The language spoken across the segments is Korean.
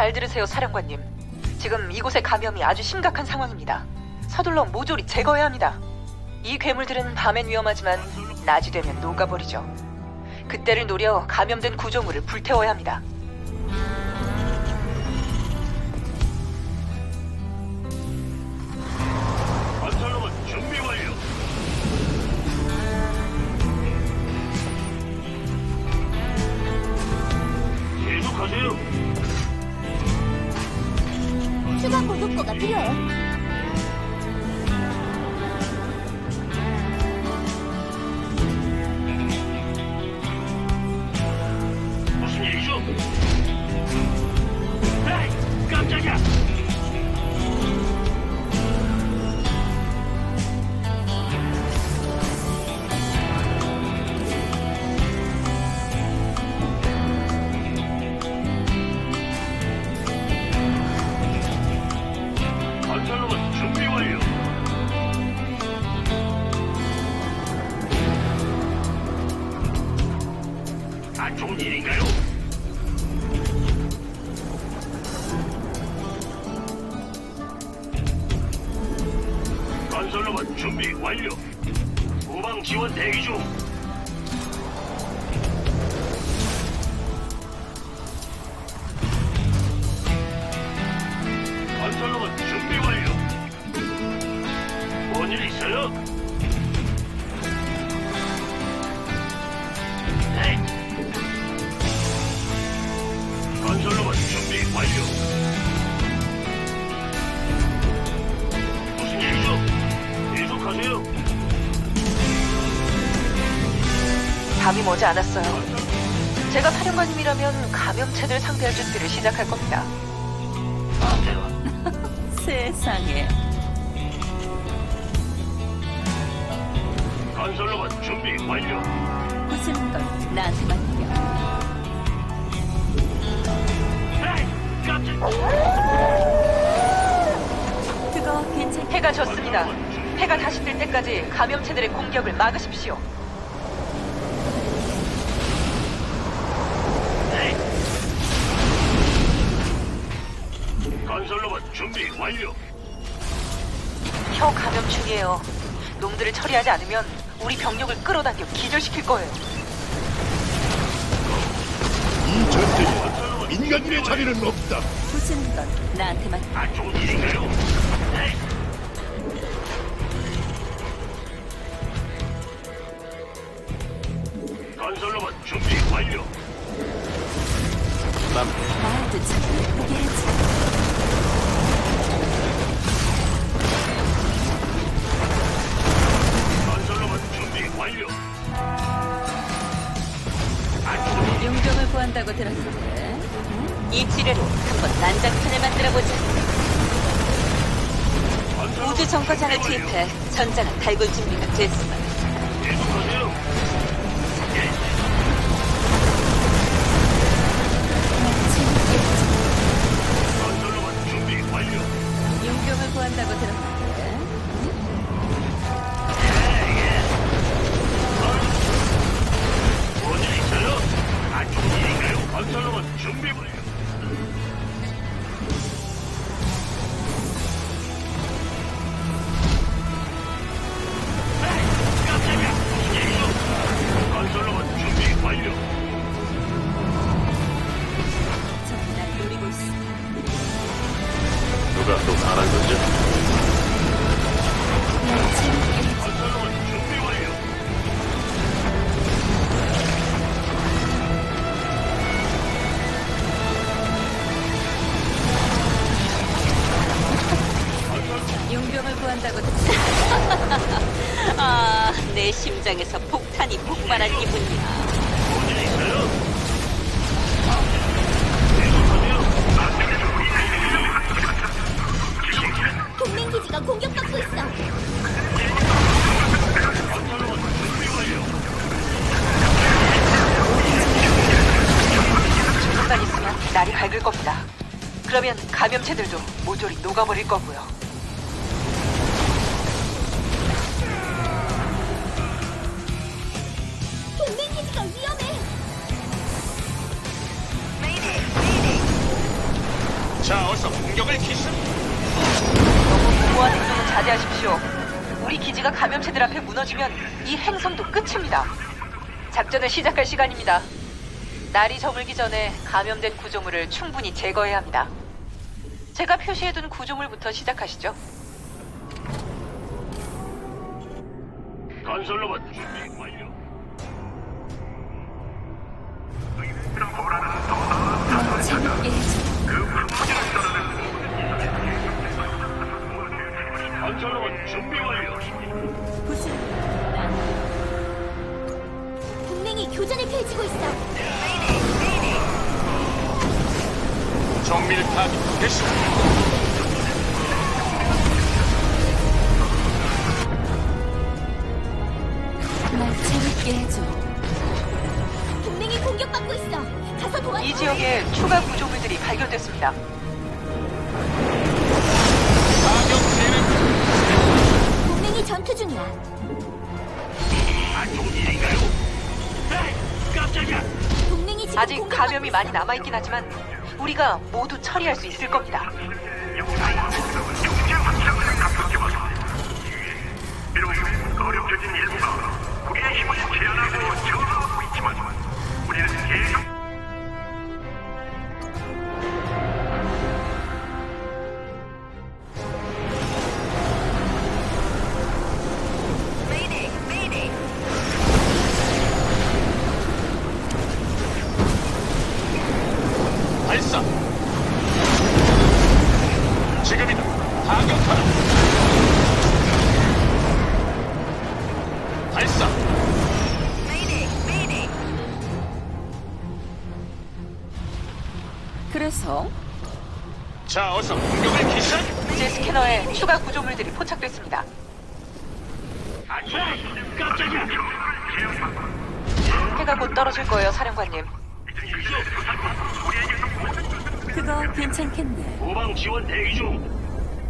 잘 들으세요, 사령관님. 지금 이곳의 감염이 아주 심각한 상황입니다. 서둘러 모조리 제거해야 합니다. 이 괴물들은 밤엔 위험하지만 낮이 되면 녹아버리죠. 그때를 노려 감염된 구조물을 불태워야 합니다. 무슨 밤이 머지 않았어요. 제가 사령관님이라면 감염체들 상대할 준비를 시작할 겁니다. 세상에 건설로봇 준비 완료. 부수는 건 나한테 맡겨. 그거 괜찮? 해가 졌습니다. 해가 다시 뜰 때까지 감염체들의 공격을 막으십시오. 준비 완료. 혀 감염충이에요. 놈들을 처리하지 않으면 우리 병력을 끌어당겨 기절시킬 거예요. 이 전쟁에 인간들의 자리는 없다. 부수는 건 나한테 맡겨. 안 좋은 일인가요? 에이. 건설로봇 준비 완료. 말도 참 예쁘게 해지. 완료. 투입해 전장을 달굴 준비가? 건설로봇 준비 완료. 내 심장에서 폭탄이 폭발한 기분이야. 뭔일 있어요? 계속하세요. 동맹 기지가 공격받고 있어. 조금만 있으면 날이 밝을 겁니다. 그러면 감염체들도 모조리 녹아버릴 거고요. 기지가 감염체들 앞에 무너지면 이 행성도 끝입니다. 작전을 시작할 시간입니다. 날이 저물기 전에 감염된 구조물을 충분히 제거해야 합니다. 제가 표시해둔 구조물부터 시작하시죠. 건설로봇 준비 완료. 재밌게 건설로봇 준비 완료. 무슨 동맹이 교전을 펼치고 있어. 정밀 타격 개시. 날 재밌게 해줘. 동맹이 공격받고 있어. 가서 도와줘. 이 지역에 추가 구조물들이 발견됐습니다. 전투 중이야. 안 좋은 일인가요? 에이, 깜짝이야. 동맹이 지금 아직 공격받고 감염이 있어. 많이 남아있긴 하지만 우리가 모두 처리할 수 있을 겁니다. 비록 발사. 지금이다. 타격하라. 발사. 그래서 자, 어서 공격을 기시한. 제 스캐너에 추가 구조물들이 포착됐습니다. 깜짝이야. 해가 곧 떨어질 거예요, 사령관님. 그거 괜찮겠네. 후방 지원 대기 중.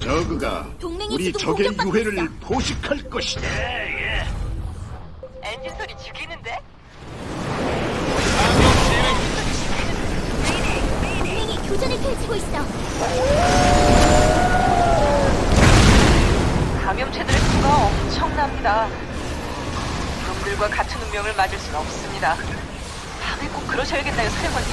저그가 동맹이 우리 지금 적의 공격받고 유해를 있어. 포식할 것이다. 예, 예. 엔진 소리 죽이는데? 동맹이 교전을 펼치고 있어. 감염체들의 수가 엄청납니다. 놈들과 같은 운명을 맞을 수는 없습니다. 그러셔야겠나요, 사령관님?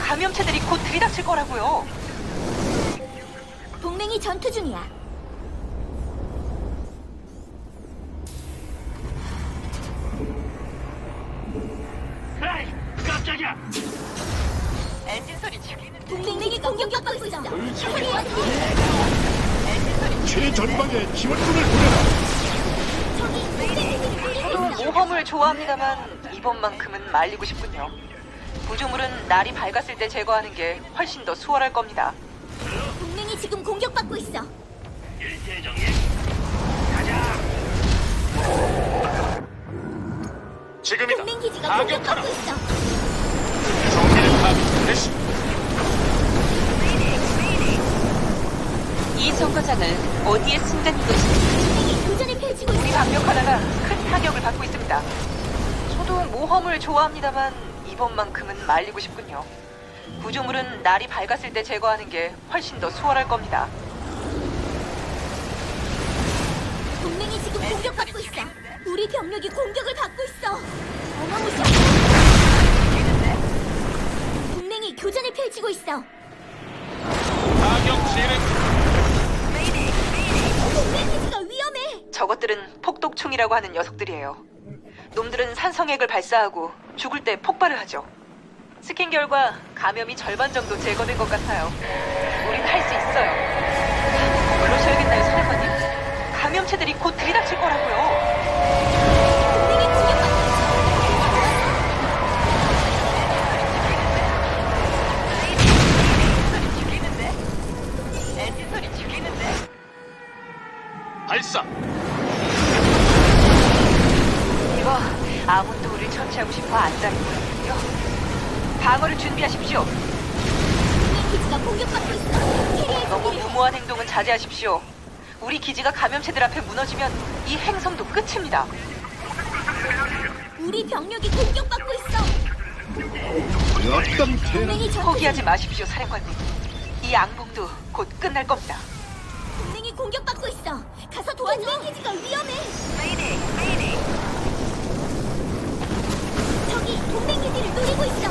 감염체들이 곧 들이닥칠 거라고요. 동맹이 전투 중이야. 에이, 깜짝이야. 엔진 소리 죽이는데? 동맹이 공격받고 있어. 처리해야 돼. 최전방에 지원군을 보내라. 저기 동맹이 공격받고 저도. 모험을 좋아합니다만 이번만큼은 말리고 싶군요. 구조물은 날이 밝았을 때 제거하는 게 훨씬 더 수월할 겁니다. 동맹이 지금 공격받고 있어. 일대정예. 가자. 지금이다. 동맹 기지가. 공격받고 있어. 정밀 타격 개시. 이 정거장을 어디에 숨긴 것인지 동맹이 교전을 펼치고 우리 있어. 방력 하나가 큰 타격을 받고 있습니다. 저도 모험을 좋아합니다만 이번만큼은 말리고 싶군요. 구조물은 날이 밝았을 때 제거하는 게 훨씬 더 수월할 겁니다. 동맹이 지금 공격받고 있어. 우리 병력이 공격을 받고 있어. 어마무시해. 동맹이 교전을 펼치고 있어. 타격 진행. 동맹 기지가 위험해. 저것들은 폭독충이라고 하는 녀석들이에요. 놈들은 산성액을 발사하고 죽을 때 폭발을 하죠. 스캔 결과 감염이 절반 정도 제거된 것 같아요. 우린 할 수 있어요. 그러셔야겠나요, 사령관님? 감염체들이 곧 들이닥칠 거라고 기지가 공격받고 있어. 캐리의 너무. 무모한 행동은 자제하십시오. 우리 기지가 감염체들 앞에 무너지면 이 행성도 끝입니다. 우리 병력이 공격받고 있어. 어떤 태 동맹이 전투 포기하지 마십시오, 사령관님. 이이 악몽도 곧 끝날 겁니다. 동맹이 공격받고 있어. 가서 도와줘. 동맹 기지가 위험해. 저기 동맹 기지를 노리고 있어.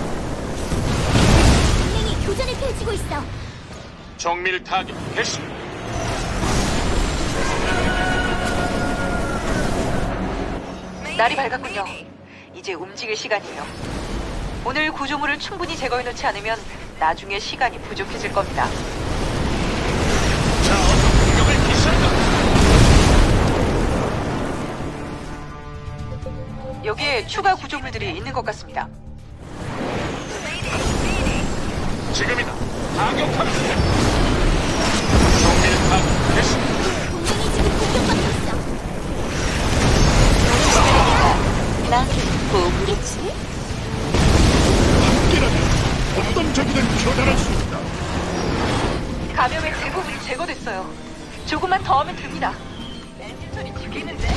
동맹이 교전을 펼치고 있어. 정밀 타격 개시. 날이 밝았군요. 이제 움직일 시간이에요. 오늘 구조물을 충분히 제거해 놓지 않으면 나중에 시간이 부족해질 겁니다. 자, 어서 공격을 기시한다. 여기에 추가 구조물들이 있는 것 같습니다. 지금이다. 타격하라. 정밀 타격 개시. 동맹이 지금 공격받고 있어. 난 보물이지. 함께라면 어떤 적이든 처단할 수 있다. 감염의 대부분이 제거됐어요. 조금만 더 하면 됩니다. 엔진 소리 죽이는데?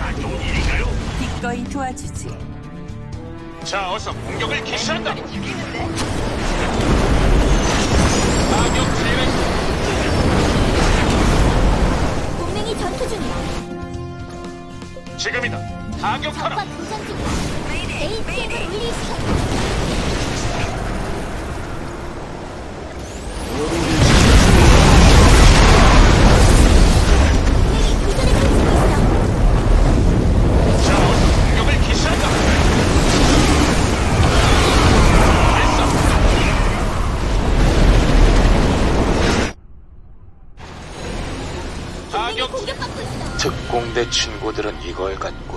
안 좋은 일인가요? 기꺼이 도와주지. 자, 어서 공격을 기시한다. 죽이는데? 특공대 친구들은 이걸 갖고